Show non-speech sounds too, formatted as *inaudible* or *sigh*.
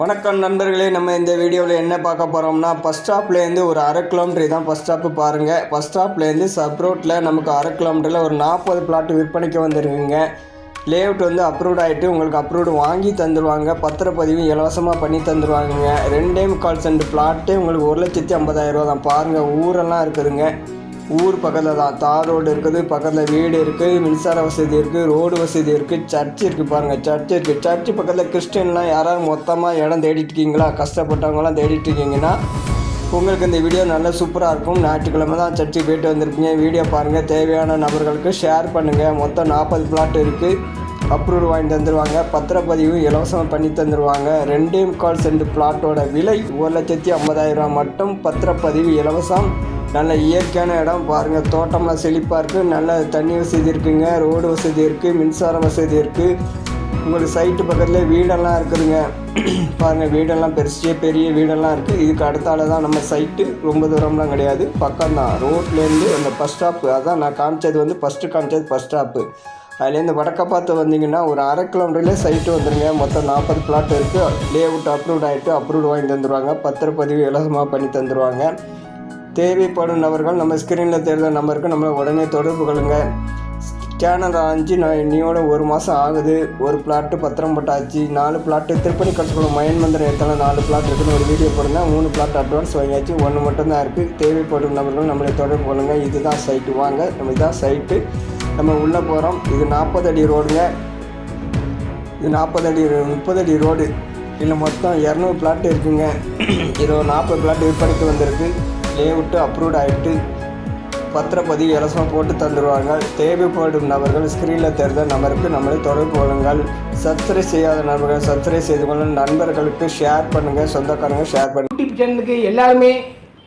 வணக்கம் நண்பர்களே நம்ம இந்த வீடியோவில் என்ன பார்க்க போகிறோம்னா பஸ் ஸ்டாப்லேருந்து ஒரு அரை கிலோமீட்டர் தான் பஸ் ஸ்டாப்பு பாருங்கள் பஸ் ஸ்டாப்லேருந்து சப் ரோட்டில் நமக்கு அரை கிலோமீட்டரில் ஒரு நாற்பது பிளாட் விற்பனைக்கு வந்துருக்குங்க. லேஅவுட் வந்து அப்ரூவ்ட் ஆகிட்டு உங்களுக்கு அப்ரூவ்டு வாங்கி தந்துடுவாங்க பத்திரப்பதிவும் இலவசமாக பண்ணி தந்துடுவாங்க ரெண்டே முக்கால் சென்ட் பிளாட்டு உங்களுக்கு ஒரு லட்சத்தி ஐம்பதாயிரம் ரூபா தான். பாருங்கள் ஊரெல்லாம் இருக்குதுங்க. ஊர் பக்கத்தில் தான். தார் ரோடு இருக்குது பக்கத்தில் வீடு இருக்குது மின்சார வசதி இருக்குது ரோடு வசதி இருக்குது சர்ச் இருக்குது பாருங்கள் சர்ச் இருக்குது சர்ச் பக்கத்தில் கிறிஸ்டின்லாம் யாராவது மொத்தமாக இடம் தேடிட்டு இருக்கீங்களா கஷ்டப்பட்டவங்களாம் தேடிட்டு இருக்கீங்கன்னா உங்களுக்கு இந்த வீடியோ நல்லா சூப்பராக இருக்கும். ஞாயிற்றுக்கிழமை தான் சர்ச்சுக்கு போயிட்டு வந்திருப்பீங்க. வீடியோ பாருங்கள் தேவையான நபர்களுக்கு ஷேர் பண்ணுங்கள் மொத்தம் நாற்பது பிளாட் இருக்குது அப்ரூவல் வாங்கி தந்துடுவாங்க பத்திரப்பதிவு இலவசமாக பண்ணி தந்துடுவாங்க ரெண்டே முக்கால் சென்ட் பிளாட்டோட விலை ஒரு லட்சத்தி ஐம்பதாயிரம் மட்டும். பத்திரப்பதிவு இலவசம். நல்ல இயற்கையான இடம். பாருங்கள் தோட்டம்லாம் செழிப்பாக இருக்குது நல்ல தண்ணி வசதி இருக்குங்க. ரோடு வசதி இருக்குது மின்சார வசதி இருக்குது உங்களுக்கு சைட்டு பக்கத்தில் வீடெல்லாம் இருக்குதுங்க. *clears throat* பாருங்கள் வீடெல்லாம் பெருசே பெரிய வீடெல்லாம் இருக்குது இதுக்கு அடுத்தால தான் நம்ம சைட்டு ரொம்ப தூரம்லாம் கிடையாது. பக்கம்தான். ரோட்லேருந்து அந்த பஸ் ஸ்டாப்பு அதான் நான் காமிச்சது வந்து ஃபஸ்ட்டு காமிச்சது பஸ் ஸ்டாப்பு அதுலேருந்து வடக்க பார்த்து வந்தீங்கன்னா ஒரு அரை கிலோமீட்டர்லேயே சைட்டு வந்துடுங்க மொத்தம் நாற்பது பிளாட் இருக்குது லே அவுட் அப்ரூவ்ட் ஆகிட்டு அப்ரூவ்ட் வாங்கி தந்துடுவாங்க பத்திரப்பதிவு இலவசமாக பண்ணி தந்துடுவாங்க தேவைப்படும் நபர்கள் நம்ம ஸ்க்ரீனில் தெரிந்த நம்பருக்கு நம்மளை உடனே தொடர்பு கொள்ளுங்க. சேனல் அஞ்சு நான் இன்னையோட ஒரு மாதம் ஆகுது. ஒரு பிளாட்டு பத்திரம் போட்டாச்சு. நாலு பிளாட்டு திருப்பணி கட்டுக்குள்ள மயன் மந்திரம் எத்தனை நாலு பிளாட் இருக்குன்னு ஒரு வீடியோ போடுங்க மூணு பிளாட் அட்வான்ஸ் வாங்கியாச்சு. ஒன்று மட்டும்தான் இருக்குது தேவைப்படும் நபர்கள் நம்மளை தொடர்பு கொள்ளுங்கள் இதுதான் சைட்டு வாங்க. நம்ம இதுதான் சைட்டு நம்ம உள்ளே போகிறோம் இது நாற்பது அடி ரோடுங்க. இது நாற்பது அடி முப்பது அடி ரோடு. இதில் மொத்தம் இரநூறு பிளாட் இருக்குங்க. இது ஒரு நாற்பது பிளாட் விற்பனைக்கு வந்திருக்கு. லேஅவுட்டு அப்ரூவ்ட் ஆகிட்டு பத்திரப்பதிவு இலவசமாக போட்டு தந்துடுவாங்க தேவைப்படும் நபர்கள் ஸ்க்ரீனில் தெரிந்த நபருக்கு நம்மளை தொடர்பு கொள்ளுங்கள். சப்ஸ்கிரைப் செய்யாத நபர்கள் சப்ஸ்கிரைப் செய்து கொள்ள. நண்பர்களுக்கு ஷேர் பண்ணுங்கள் சொந்தக்காரங்க ஷேர் பண்ணுங்கள் யூடியூப் சேனலுக்கு எல்லாருமே